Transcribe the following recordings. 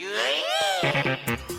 เ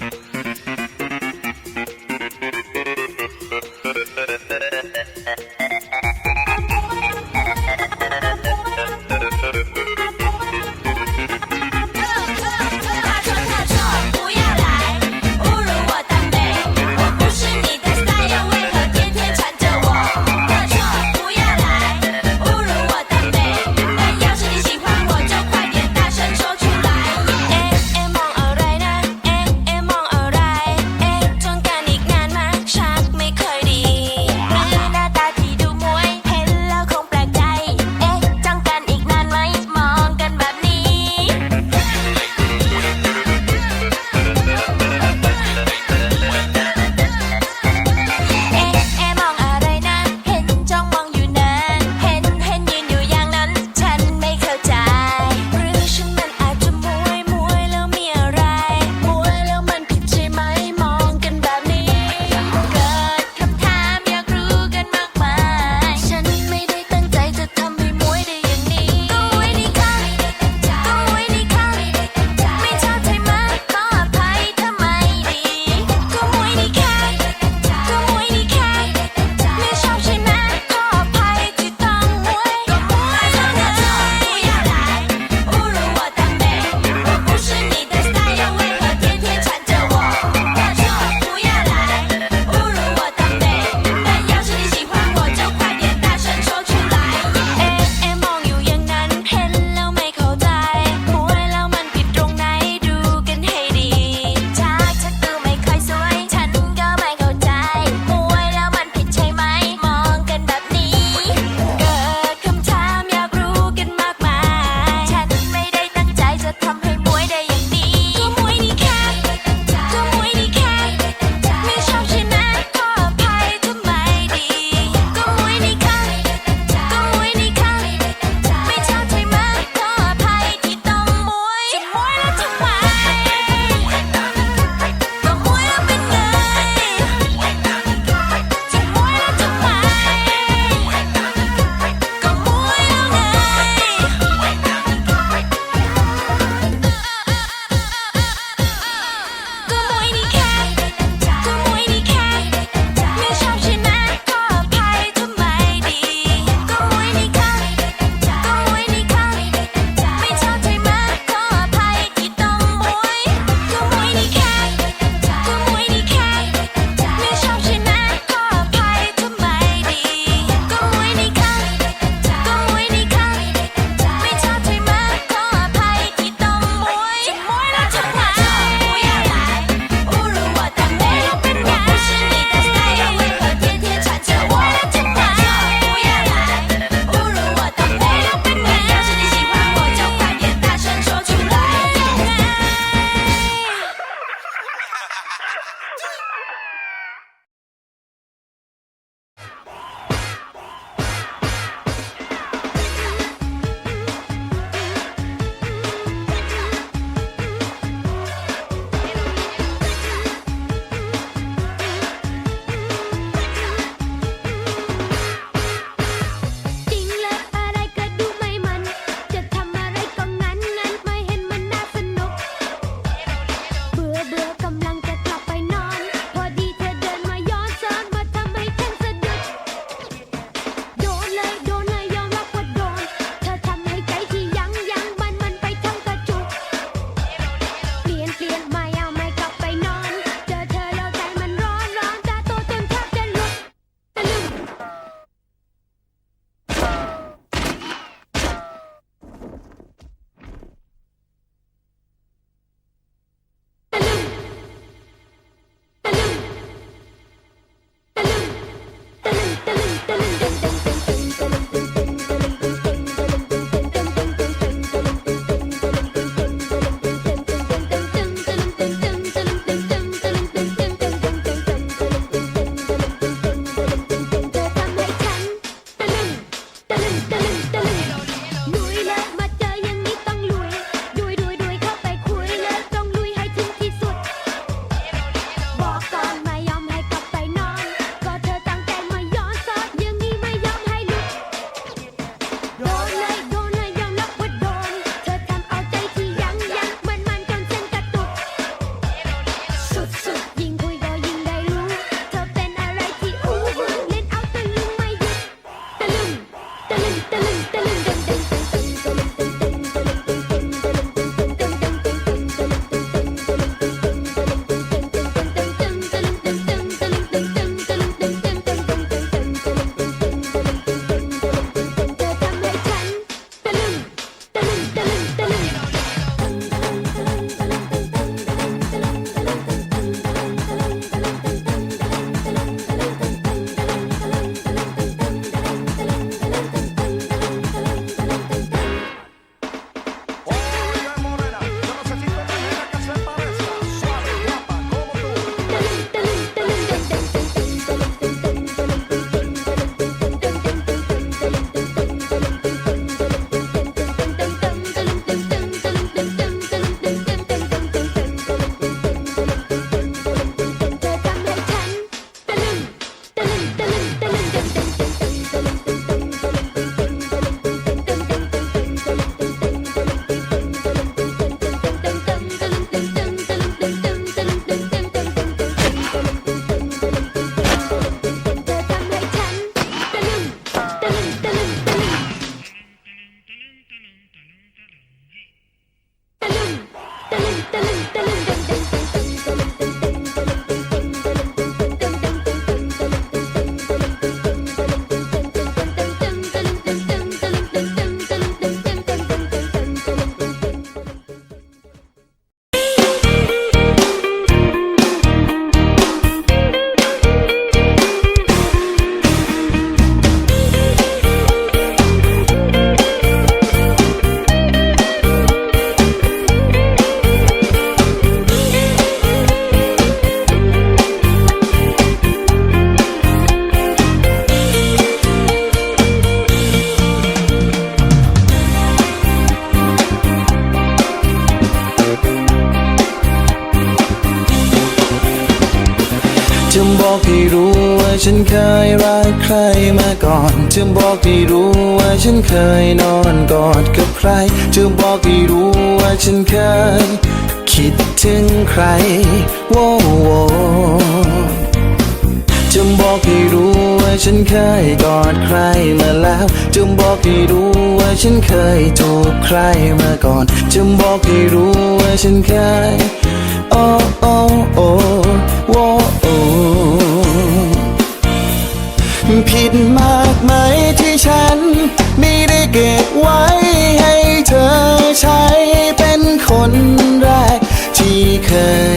บอกให้รู้ว่าฉันเคยรักใครมาก่อนจะบอกให้รู้ว่าฉันเคยนอนกอดกับใครจะบอกให้รู้ว่าฉันเคย คิดถึงใครโว้โวจะบอกให้รู้ว่าฉันเคยกอดใครมาแล้วจะบอกให้รู้ว่าฉันเคยจูบใครมาก่อนจะบอกให้รู้ว่าฉันเคยโอ้โอ้โอ้ ดมากไหมที่ฉัน ไม่ได้เก็บไว้ให้เธอใช้เป็นคนแรก ที่เค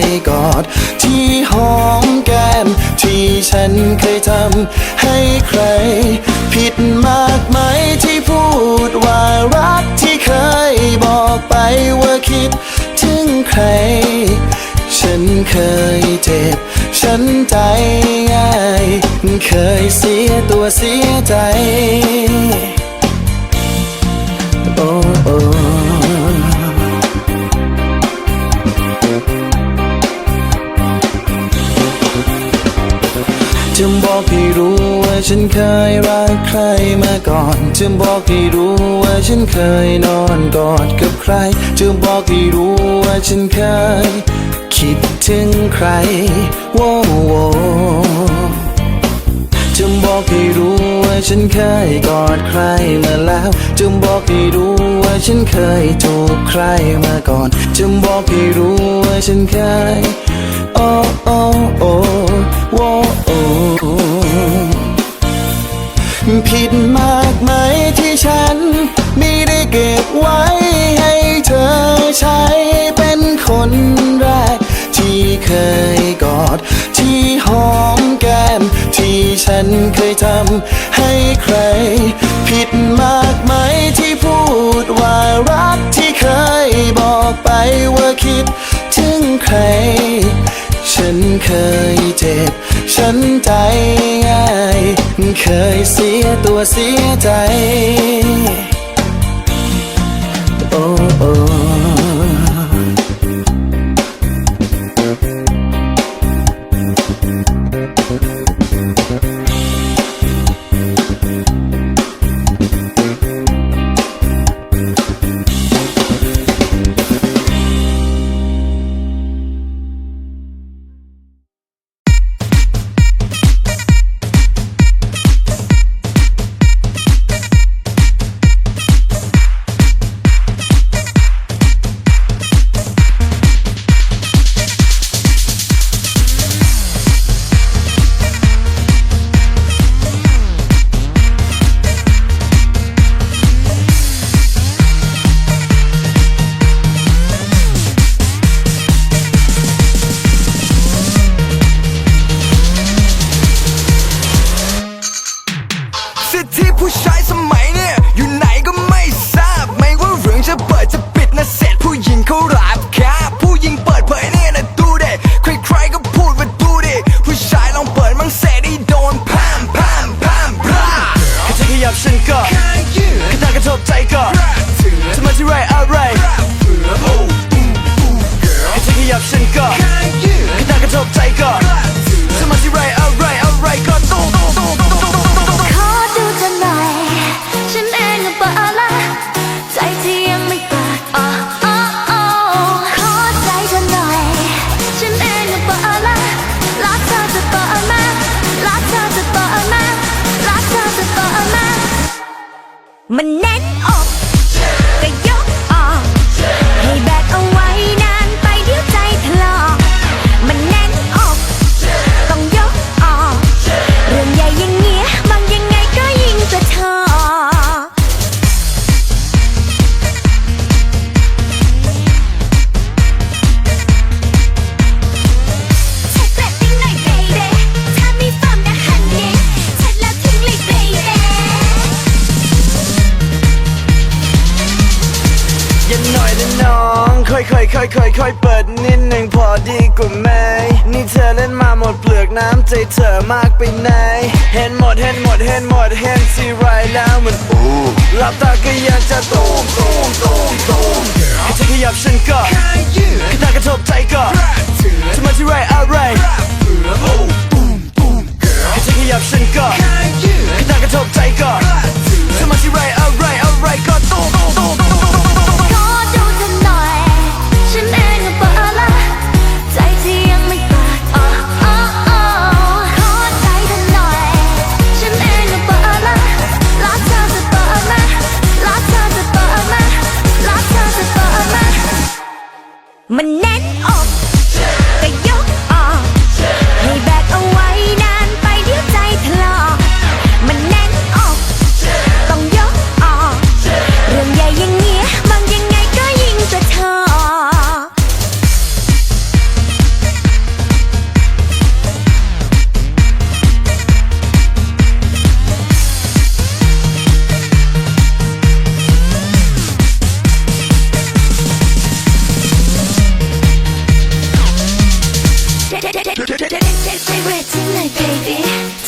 ยกอด ที่หอมแก้ม ที่ฉันเคยทำให้ใคร ผิดมากไหมที่พูดว่ารักที่เคยบอกไปว่าคิดถึงใคร ฉันเคยเจ็บ ฉันใจง่ายเคยเสีย ตัวเสียใจโอ้โอ้จะบอกให้รู้ว่าฉันเคยรักใครมาก่อน จะบอกให้รู้ว่าฉันเคยนอนกอดกับใคร จะบอกให้รู้ว่าฉันเคย คิดถึงใครโว้โว จะบอกให้รู้ว่าฉันเคยกอดใครมาแล้ว จะบอกให้รู้ว่าฉันเคยจูบใครมาก่อน จะบอกให้รู้ว่าฉันเคยโอ้โอ้โอ้โว้โอ้ผิดมากไหมที่ฉัน ไม่ได้เก็บไว้ให้เธอใช้ ฉันเคยทำให้ใคร ผิดมากไหมที่พูดว่ารักที่เคยบอกไปว่าคิดถึงใคร ฉันเคยเจ็บ ฉันใจง่าย เคยเสียตัวเสียใจ โอ้ อะไรแค่เธอขยับฉันก็แค่เธอกระทบใจก็จะมาที่ไรอะไรอะไรก็ต้งต้งต้งต้งต้งต้งต้งขอดูเธอหน่อยฉันเองก็เปิดละใจที่ยังไม่เปิดอ๋ออ๋ออ๋อขอใจเธอหน่อยฉันเองก็เปิดละรักเธอจะเปิดมารักเธอจะเปิดมรักเธอจะเปิดมมันแน่นอกก็ ค่อยๆค่อยค่อยค่อยเปิดนิดหนึ่งพอดีกว่าไหมนี่เธอเล่นมาหมดเปลือกน้ำใจเธอมากไปไหน เห็นหมดเห็นหมดเห็นหมดเห็นทีไรแล้วมันอู้หลับตาก็ยากจะตูมตูมตูมตูมแค่เธอขยับฉันก็แค่เธอกระทบใจก็จะมาที่ไรอะไรแค่เธฉันขยับฉันก็นั่งกับเธ Stay with tonight, baby.